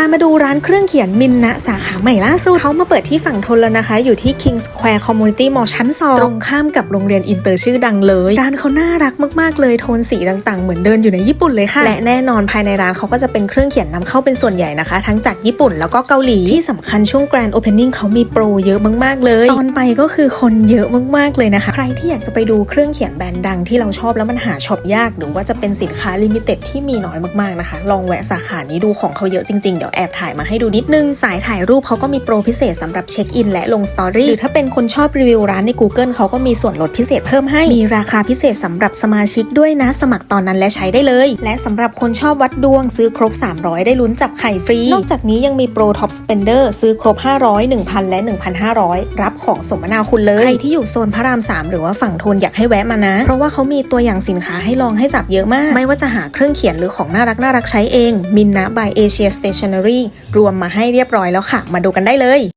ามาดูร้านเครื่องเขียนมินนะสาขา ใหม่ล่าสุดเขามาเปิดที่ฝั่งทนแล้วนะคะ อยู่ที่ King Square Community Mall ชั้น 2 ตรงข้ามกับโรงเรียนอินเตอร์ชื่อดังเลยร้านเขาน่ารักมากๆเลยโทนสีต่างๆ เหมือนเดินอยู่ในญี่ปุ่นเลยค่ะ และแน่นอนภายในร้านเขาก็จะเป็นเครื่องเขียนนำเข้าเป็นส่วนใหญ่นะคะ ทั้งจากญี่ปุ่นแล้วก็เกาหลีที่สำคัญช่วง Grand Opening เขามีโปรเยอะมากๆเลย ตอนไปก็คือคนเยอะมากๆเลยนะคะ ใครที่อยากจะไปดูเครื่องเขียนแบรนด์ดังที่เราชอบแล้วมันหาช็อปยาก หรือว่าจะเป็นสินค้าลิมิเต็ดที่มีน้อยมากๆนะคะ ลองแวะสาขานี้ดูของเขาเยอะจริงๆเดี๋ยวแอบถ่ายมาให้ดูนิดนึงสายถ่ายรูปเขาก็มีโปรพิเศษสำหรับเช็คอินและลงสตอรี่หรือถ้าเป็นคนชอบรีวิวร้านใน Google เขาก็มีส่วนลดพิเศษเพิ่มให้ มีราคาพิเศษสำหรับสมาชิกด้วยนะ สมัครตอนนั้นและใช้ได้เลย และสำหรับคนชอบวัดดวงซื้อครบ 300 ได้ลุ้นจับไข่ฟรี นอกจากนี้ยังมีโปรท็อปสเปนเดอร์ซื้อครบ 500 1,000 และ 1,500 รับของสมนาคุณเลย ใครที่อยู่โซนพระราม 3 หรือว่าฝั่งทนอยากให้แวะมานะ เพราะว่าเขามีตัวอย่างสินค้าให้ลองให้จับเยอะมาก ไม่ว่าจะหาเครื่องเขียนหรือของน่ารักน่ารักใช้เองมินนะ by Asia Stationery รวมมาให้เรียบร้อยแล้วค่ะมาดูกันได้เลย